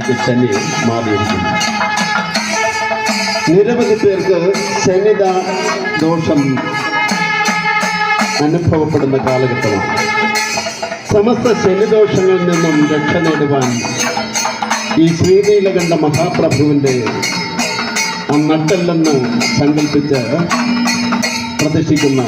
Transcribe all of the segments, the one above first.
ശനി മാറിയിരിക്കുന്നു. നിരവധി പേർക്ക് ശനിത ദോഷം അനുഭവപ്പെടുന്ന കാലഘട്ടമാണ്. സമസ്ത ശനിദോഷങ്ങളിൽ നിന്നും രക്ഷ നേടുവാൻ ഈ ശ്രീനീലകണ്ഠ മഹാപ്രഭുവിന്റെ ആ നട്ടല്ലെന്ന് സങ്കല്പിച്ച് പ്രതിഷ്ഠിക്കുന്ന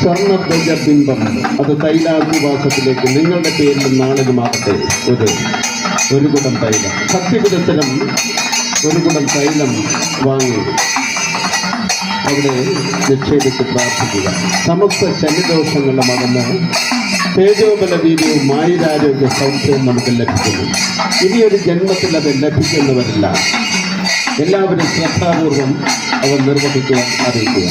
സ്വർണധ്വജ ബിംബം അത് തൈലാദിവാസത്തിലേക്ക് നിങ്ങളുടെ പേരിൽ നാളിലുമാകട്ടെ ഒരു ഒരു കുടം തൈലം. സത്യകുടത്തിനും ഒരു കുടം തൈലം വാങ്ങി അവിടെ നിക്ഷേപിച്ച് പ്രാർത്ഥിക്കുക. സമസ്ത ശനിദോഷങ്ങളുടെ അകന്ന് തേജോബല വീര്യവും മായിരാരോഗ്യ സൗഖ്യവും നമുക്ക് ലഭിക്കുന്നു. ഇനിയൊരു ജന്മത്തിൽ അത് ലഭിക്കുന്നവരില്ല. എല്ലാവരും ശ്രദ്ധാപൂർവം അവർ നിർവഹിക്കുവാൻ അറിയിക്കുക.